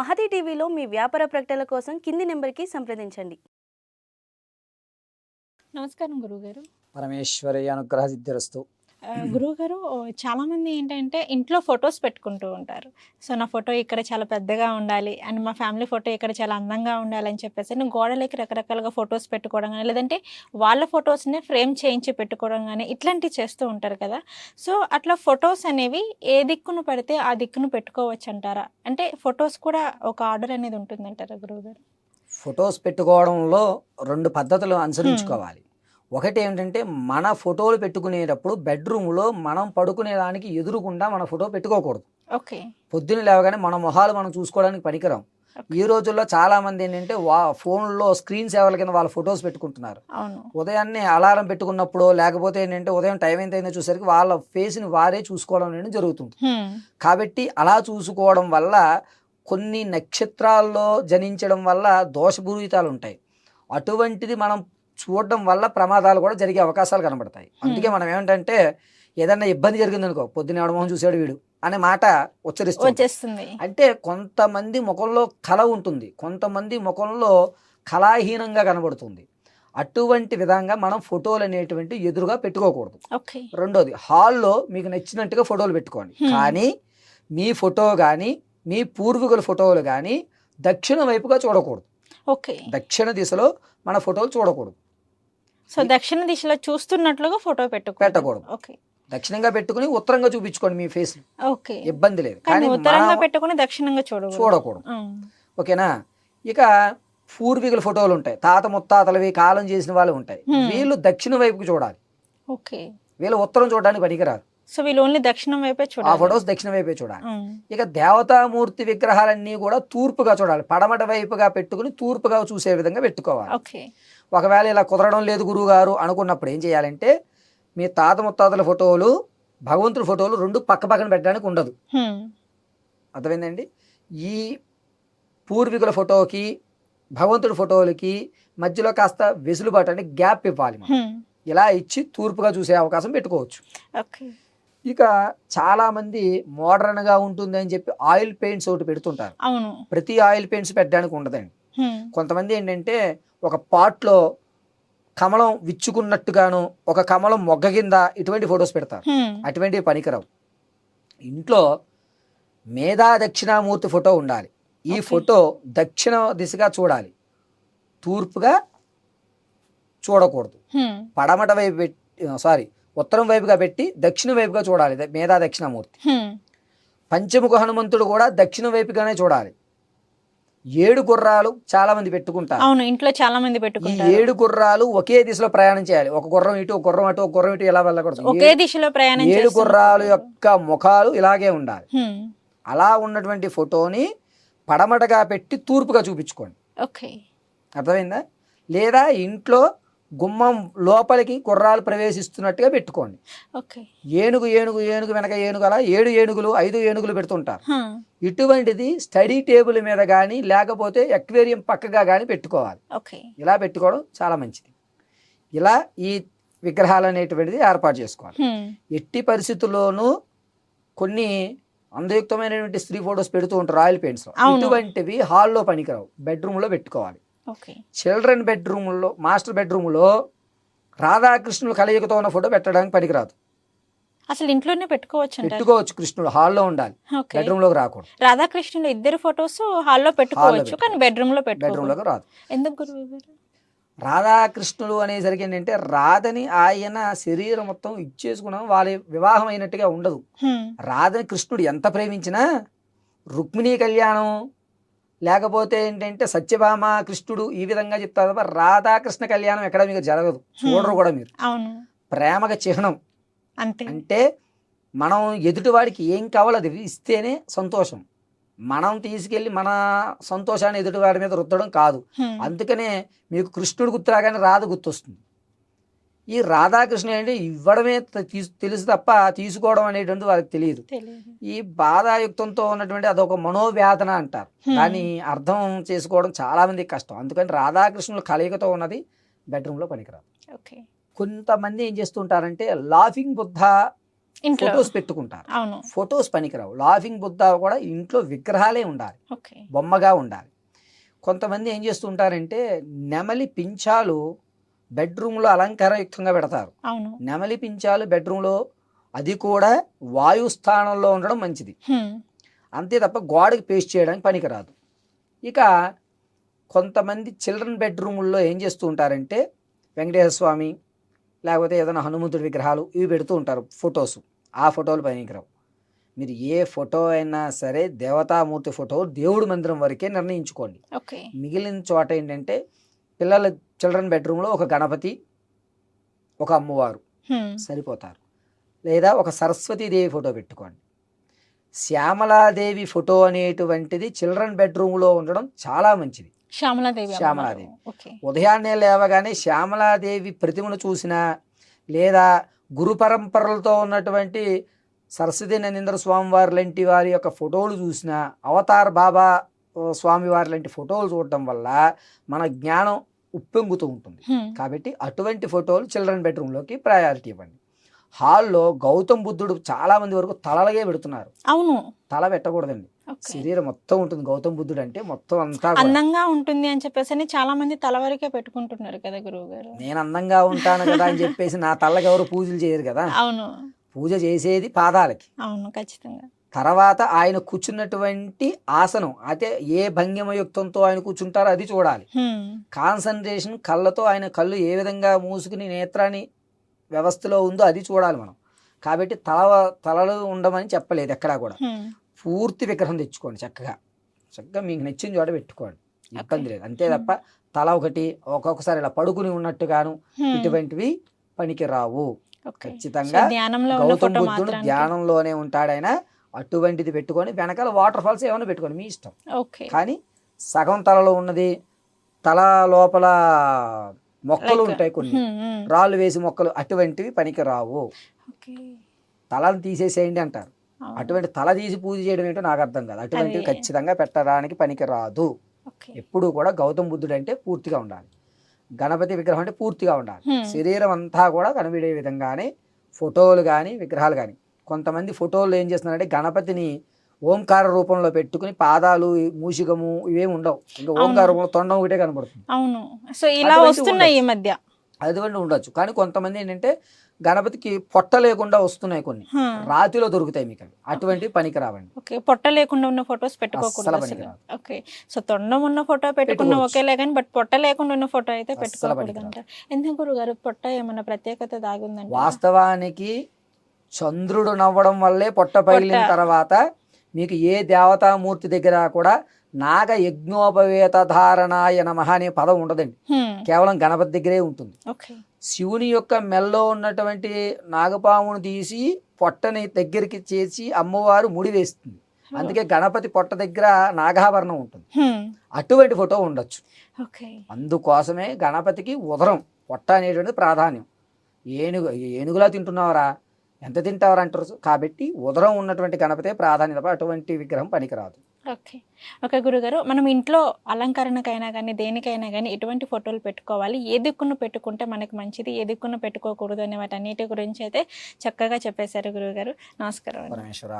మహతి టీవీలో మీ వ్యాపార ప్రకటనల కోసం కింది నెంబర్కి సంప్రదించండి. నమస్కారం గురుగారు పరమేశ్వరి అనుగ్రహ సిద్ధిరస్తు. గురుగారు చాలా మంది ఏంటంటే ఇంట్లో ఫొటోస్ పెట్టుకుంటూ ఉంటారు. సో నా ఫోటో ఇక్కడ చాలా పెద్దగా ఉండాలి అండ్ మా ఫ్యామిలీ ఫోటో ఇక్కడ చాలా అందంగా ఉండాలి అని చెప్పేసి నేను గోడలకి రకరకాలుగా ఫొటోస్ పెట్టుకోవడం కానీ లేదంటే వాళ్ళ ఫొటోస్ని ఫ్రేమ్ చేయించి పెట్టుకోవడం కానీ ఇట్లాంటివి చేస్తూ ఉంటారు కదా. సో అట్లా ఫొటోస్ అనేవి ఏ దిక్కును పడితే ఆ దిక్కును పెట్టుకోవచ్చు అంటారా అంటే ఫొటోస్ కూడా ఒక ఆర్డర్ అనేది ఉంటుందంటారా గురువుగారు ఫొటోస్ పెట్టుకోవడంలో రెండు పద్ధతులు అనుసరించుకోవాలి. ఒకటి ఏంటంటే మన ఫోటోలు పెట్టుకునేటప్పుడు బెడ్రూమ్లో మనం పడుకునేదానికి ఎదురుకుండా మన ఫోటో పెట్టుకోకూడదు. ఓకే. పొద్దున్న లేవగానే మన మొహాలు మనం చూసుకోవడానికి పనికిరాం ఈ రోజుల్లో చాలా మంది ఏంటంటే వా ఫోన్లో స్క్రీన్ సేవల కింద వాళ్ళ ఫొటోస్ పెట్టుకుంటున్నారు. ఉదయాన్నే అలారం పెట్టుకున్నప్పుడు లేకపోతే ఏంటంటే ఉదయం టైం ఎంత అయిందో చూసరికి వాళ్ళ ఫేస్ని వారే చూసుకోవడం అనేది జరుగుతుంది. కాబట్టి అలా చూసుకోవడం వల్ల కొన్ని నక్షత్రాల్లో జనించడం వల్ల దోషపూరితాలు ఉంటాయి. అటువంటిది మనం చూడడం వల్ల ప్రమాదాలు కూడా జరిగే అవకాశాలు కనబడతాయి. అందుకే మనం ఏమిటంటే ఏదన్నా ఇబ్బంది జరిగిందనుకో పొద్దున ఎవడ మొహం చూసాడు వీడు అనే మాట ఉచ్చరిస్తుంది అంటే కొంతమంది ముఖంలో కళ ఉంటుంది. కొంతమంది ముఖంలో కళాహీనంగా కనబడుతుంది. అటువంటి విధంగా మనం ఫోటోలు అనేటువంటి ఎదురుగా పెట్టుకోకూడదు. ఓకే. రెండోది హాల్లో మీకు నచ్చినట్టుగా ఫోటోలు పెట్టుకోండి. కానీ మీ ఫోటో కానీ మీ పూర్వీకుల ఫోటోలు కానీ దక్షిణ వైపుగా చూడకూడదు. ఓకే. దక్షిణ దిశలో మన ఫోటోలు చూడకూడదు. సో దక్షిణ దిశలో చూస్తున్నట్లుగా ఫోటో పెట్టు పెట్టకూడదు. ఓకే. దక్షిణంగా పెట్టుకుని ఉత్తరంగా చూపించుకోండి మీ ఫేస్ ఓకే. ఇబ్బంది లేదు. కానీ ఉత్తరంగా పెట్టుకుని దక్షిణంగా చూడకూడదు. చూడకూడదు. ఓకేనా? ఇక పూర్వీకుల ఫోటోలు ఉంటాయి. తాత ముత్తాతలవి కాలం చేసిన వాళ్ళు ఉంటాయి. వీళ్ళు దక్షిణ వైపుకి చూడాలి. ఓకే. వీళ్ళు ఉత్తరం చూడడానికి పనికిరారు. సో వీళ్ళు ఓన్లీ దక్షిణం వైపే ఆ చూడాలి ఫొటోస్ దక్షిణ వైపే చూడాలి. ఇక దేవతామూర్తి విగ్రహాలన్నీ కూడా తూర్పుగా చూడాలి. పడమట వైపుగా పెట్టుకుని తూర్పుగా చూసే విధంగా పెట్టుకోవాలి. ఓకే. ఒకవేళ ఇలా కుదరడం లేదు గురువు గారు అనుకున్నప్పుడు ఏం చేయాలంటే మీ తాత ముత్తాతల ఫోటోలు భగవంతుడి ఫోటోలు రెండు పక్క పక్కన పెట్టడానికి ఉండదు. అర్థమైందండి? ఈ పూర్వీకుల ఫోటోకి భగవంతుడి ఫోటోలకి మధ్యలో కాస్త వెసులుబాటు అంటే గ్యాప్ ఇవ్వాలి. ఇలా ఇచ్చి తూర్పుగా చూసే అవకాశం పెట్టుకోవచ్చు. ఇక చాలా మంది మోడర్న్గా ఉంటుంది అని చెప్పి ఆయిల్ పెయింట్స్ ఒకటి పెడుతుంటారు. ప్రతి ఆయిల్ పెయింట్స్ పెట్టడానికి ఉండదండి. కొంతమంది ఏంటంటే ఒక పాట్లో కమలం విచ్చుకున్నట్టుగాను ఒక కమలం మొగ్గ కింద ఇటువంటి ఫొటోస్ పెడతారు. అటువంటివి పనికిరావు ఇంట్లో మేధా దక్షిణామూర్తి ఫోటో ఉండాలి ఈ. ఫోటో దక్షిణ దిశగా చూడాలి తూర్పుగా చూడకూడదు. పడమట వైపు పెట్టి సారీ ఉత్తరం వైపుగా పెట్టి దక్షిణ వైపుగా చూడాలి మేధా దక్షిణామూర్తి. పంచముఖ హనుమంతుడు కూడా దక్షిణ వైపుగానే చూడాలి ఏడు గుర్రాలు చాలా మంది పెట్టుకుంటారు. అవును ఇంట్లో చాలా మంది పెట్టుకుంటారు. ఏడు గుర్రాలు ఒకే దిశలో ప్రయాణం చేయాలి. ఒక గుర్రం ఇటు ఒక గుర్రం అటు ఒక గుర్రం ఇటు ఇలా వెళ్ళకూడదు? ఒకే దిశలో ప్రయాణం ఏడు. గుర్రాలు యొక్క ముఖాలు ఇలాగే ఉండాలి. అలా ఉన్నటువంటి ఫోటోని పడమటగా పెట్టి తూర్పుగా చూపించుకోండి. ఓకే. అర్థమైందా? లేదా ఇంట్లో గుమ్మం లోపలికి గుర్రాలు ప్రవేశిస్తున్నట్టుగా పెట్టుకోండి. ఏనుగు ఏనుగు ఏనుగు వెనక ఏనుగు అలా ఏడు ఏనుగులు ఐదు ఏనుగులు పెడుతుంటారు. ఇటువంటిది స్టడీ టేబుల్ మీద కానీ లేకపోతే ఎక్వేరియం పక్కగా కానీ పెట్టుకోవాలి. ఇలా పెట్టుకోవడం చాలా మంచిది. ఇలా ఈ విగ్రహాలు అనేటువంటిది ఏర్పాటు చేసుకోవాలి. ఎట్టి పరిస్థితుల్లోనూ కొన్ని అందయుక్తమైనటువంటి స్త్రీ ఫొటోస్ పెడుతూ ఉంటారు ఆయిల్ పెయింట్స్. ఇటువంటివి హాల్లో పనికిరావు బెడ్రూమ్లో పెట్టుకోవాలి. చిల్డ్రన్ బెడ్రూమ్లో మాస్టర్ బెడ్రూమ్లో రాధాకృష్ణులు కలయికతో ఉన్న ఫోటో పెట్టడానికి పనికిరాదు. అసలు ఇంట్లోనే పెట్టుకోవచ్చు పెట్టుకోవచ్చు కృష్ణుడు హాల్లో ఉండాలి. బెడ్రూమ్లోకి రాకూడదు. రాధాకృష్ణుల ఇద్దరు ఫొటోస్ హాల్లో పెట్టుకోవచ్చు కానీ బెడ్రూమ్లో బెడ్రూమ్లోకి రాదు. ఎందుకు గురువు గారు? రాధాకృష్ణులు అనేసరికి ఏంటంటే రాధని ఆయన శరీరం మొత్తం ఇచ్చేసుకున్నాం వాళ్ళ వివాహం అయినట్టుగా ఉండదు. రాధని కృష్ణుడు ఎంత ప్రేమించినా రుక్మిణీ కళ్యాణం లేకపోతే ఏంటంటే సత్యభామ కృష్ణుడు ఈ విధంగా చెప్తారు తప్ప రాధాకృష్ణ కళ్యాణం ఎక్కడ మీకు జరగదు. చూడరు కూడా మీరు. అవును. ప్రేమగా చిహ్నం. అంటే మనం ఎదుటివాడికి ఏం కావాలో అది ఇస్తేనే సంతోషం. మనం తీసుకెళ్ళి మన సంతోషాన్ని ఎదుటివాడి మీద రుద్దడం కాదు. అందుకనే మీకు కృష్ణుడు గుర్తు రాగానే రాధ గుర్తొస్తుంది. ఈ రాధాకృష్ణ అంటే ఇవ్వడమే తెలుసు తప్ప తీసుకోవడం అనేటువంటి వాళ్ళకి తెలియదు. ఈ బాధాయుక్తంతో ఉన్నటువంటి అదొక మనోవేదన అంటారు. దాన్ని అర్థం చేసుకోవడం చాలా మందికి కష్టం. అందుకని రాధాకృష్ణుల కలయికతో ఉన్నది బెడ్రూమ్లో పనికిరాదు. ఓకే. కొంతమంది ఏం చేస్తుంటారంటే లాఫింగ్ బుద్ధ ఫొటోస్ పెట్టుకుంటారు. ఫొటోస్ పనికిరావు. లాఫింగ్ బుద్ధ కూడా ఇంట్లో విగ్రహాలే ఉండాలి. బొమ్మగా ఉండాలి. కొంతమంది ఏం చేస్తుంటారంటే నెమలి పించాలు బెడ్రూమ్లో అలంకారయుక్తంగా పెడతారు. నెమలి పించాలు బెడ్రూమ్లో అది కూడా వాయు స్థానంలో ఉండడం మంచిది. అంతే తప్ప గోడకి పేస్ట్ చేయడానికి పనికిరాదు. ఇక కొంతమంది చిల్డ్రన్ బెడ్రూముల్లో ఏం చేస్తూ ఉంటారంటే వెంకటేశ్వర స్వామి లేకపోతే ఏదైనా హనుమంతుడి విగ్రహాలు ఇవి పెడుతూ ఉంటారు ఫొటోస్. ఆ ఫోటోలు పనికిరావు. మీరు ఏ ఫోటో అయినా సరే దేవతామూర్తి ఫోటో దేవుడి మందిరం వరకే నిర్ణయించుకోండి. మిగిలిన చోట ఏంటంటే పిల్లల చిల్డ్రన్ బెడ్రూమ్లో ఒక గణపతి ఒక అమ్మవారు. సరిపోతారు. లేదా ఒక సరస్వతీదేవి ఫోటో పెట్టుకోండి. శ్యామలాదేవి ఫోటో అనేటువంటిది చిల్డ్రన్ బెడ్రూమ్లో ఉండడం చాలా మంచిది. శ్యామలాదేవి శ్యామలాదేవి. ఉదయాన్నే లేవగానే శ్యామలాదేవి ప్రతిమను చూసినా లేదా గురు పరంపరలతో ఉన్నటువంటి సరస్వతి నందీంద్ర స్వామి వారి లాంటి వారి యొక్క ఫోటోలు చూసినా అవతార్ బాబా ఓ, స్వామి వారి లాంటి ఫోటోలు చూడటం వల్ల మన జ్ఞానం ఉప్పొంగుతూ ఉంటుంది. కాబట్టి అటువంటి ఫోటోలు చిల్డ్రన్ బెడ్రూమ్లోకి ప్రయారిటీ ఇవ్వండి. హాల్లో గౌతమ్ బుద్ధుడు చాలా మంది వరకు తలలగే పెడుతున్నారు. అవును. తల పెట్టకూడదండి. శరీరం మొత్తం ఉంటుంది. గౌతమ్ బుద్ధుడు అంటే మొత్తం అంతా. అందంగా ఉంటుంది అని చెప్పేసి అని చాలా మంది తల వరకే పెట్టుకుంటున్నారు కదా గురువు గారు. నేను అందంగా ఉంటాను కదా అని చెప్పేసి నా తలకి ఎవరు పూజలు చేయరు కదా. అవును. పూజ చేసేది పాదాలకి. అవును ఖచ్చితంగా. తర్వాత ఆయన కూర్చున్నటువంటి ఆసనం అయితే ఏ భంగిమయుక్తంతో ఆయన కూర్చుంటారో అది చూడాలి. కాన్సన్ట్రేషన్ కళ్ళతో ఆయన కళ్ళు ఏ విధంగా మూసుకుని నేత్రాన్ని వ్యవస్థలో ఉందో అది చూడాలి మనం. కాబట్టి తల తలలు ఉండమని చెప్పలేదు ఎక్కడా కూడా. పూర్తి విగ్రహం తెచ్చుకోండి చక్కగా. చక్కగా మీకు నచ్చిన చోట పెట్టుకోండి. ఇబ్బంది లేదు. అంతే తప్ప తల ఒకటి ఒక్కొక్కసారి ఇలా పడుకుని ఉన్నట్టుగాను. ఇటువంటివి పనికి రావు. ఖచ్చితంగా గౌతమ్ బుద్ధుడు ధ్యానంలోనే ఉంటాడైన అటువంటిది పెట్టుకొని వెనకాల వాటర్ ఫాల్స్ ఏమైనా పెట్టుకోండి మీ ఇష్టం ఓకే కానీ సగం తలలో ఉన్నది తల లోపల మొక్కలు ఉంటాయి కొన్ని. రాళ్ళు వేసి మొక్కలు అటువంటివి పనికి రావు. తలను తీసేసేయండి అంటారు. అటువంటి తల తీసి పూజ చేయడం ఏంటో నాకు అర్థం కాదు అటువంటివి ఖచ్చితంగా పెట్టడానికి పనికి రాదు. ఎప్పుడు కూడా గౌతమ్ బుద్ధుడు అంటే పూర్తిగా ఉండాలి గణపతి విగ్రహం అంటే పూర్తిగా ఉండాలి. శరీరం అంతా కూడా కనబడే విధంగానే ఫోటోలు కానీ విగ్రహాలు కానీ కొంతమంది ఫోటోలు ఏం చేస్తున్నారంటే గణపతిని ఓంకార రూపంలో పెట్టుకుని పాదాలు మూషికము ఇవేమి ఉండవు. ఇంకా ఓంకార రూపంలో తొండం ఒకటే కనబడుతుంది. అవును. సో ఇలా అటువంటి వస్తున్నాయి ఈ మధ్య. అటువంటి ఉండొచ్చు. కానీ కొంతమంది ఏంటంటే గణపతికి పొట్ట లేకుండా వస్తున్నాయి కొన్ని. రాతిలో దొరుకుతాయి మీకు అవి. అటువంటివి పనికి రావండి ఓకే. పొట్ట లేకుండా ఉన్న ఫొటోస్ పనికిరాదు. ఓకే. సో తొండం ఉన్న ఫోటో పెట్టుకున్న. ఒకేలే కానీ బట్ పొట్ట లేకుండా ఉన్న ఫోటో అయితే అస్సలు పెట్టుకోకూడదు పనికిరాదు. అంట ఎందుకు గురుగారు? పొట్ట ఏమన్నా ప్రత్యేకత దాగుందంట వాస్తవానికి చంద్రుడు నవ్వడం వల్లే పొట్ట పగిలిన. తర్వాత మీకు ఏ దేవతామూర్తి దగ్గర కూడా నాగ యజ్ఞోపవేత ధారణాయ నమః అనే పదం ఉండదండి. కేవలం గణపతి దగ్గరే ఉంటుంది. శివుని యొక్క మెల్లో ఉన్నటువంటి నాగపామును తీసి పొట్టని దగ్గరికి చేసి అమ్మవారు ముడి వేస్తుంది. అందుకే గణపతి పొట్ట దగ్గర నాగాభరణం ఉంటుంది. అటువంటి ఫోటో ఉండొచ్చు. అందుకోసమే గణపతికి ఉదరం పొట్ట అనేటువంటిది ప్రాధాన్యం. ఏనుగు ఏనుగులా తింటున్నావరా? ఎంత తింటావరా అంటారు కాబట్టి ఉదరం ఉన్నటువంటి గణపతే ప్రాధాన్యత అటువంటి విగ్రహం పనికిరాదు. ఓకే. ఓకే గురుగారు మనం ఇంట్లో అలంకరణకైనా కానీ దేనికైనా కానీ ఎటువంటి ఫోటోలు పెట్టుకోవాలి? ఏ దిక్కును పెట్టుకుంటే మనకి మంచిది ఏ దిక్కును పెట్టుకోకూడదు అనే వాటన్నిటి గురించి అయితే చక్కగా చెప్పేశారు గురుగారు. నమస్కారం పరమేశ్వర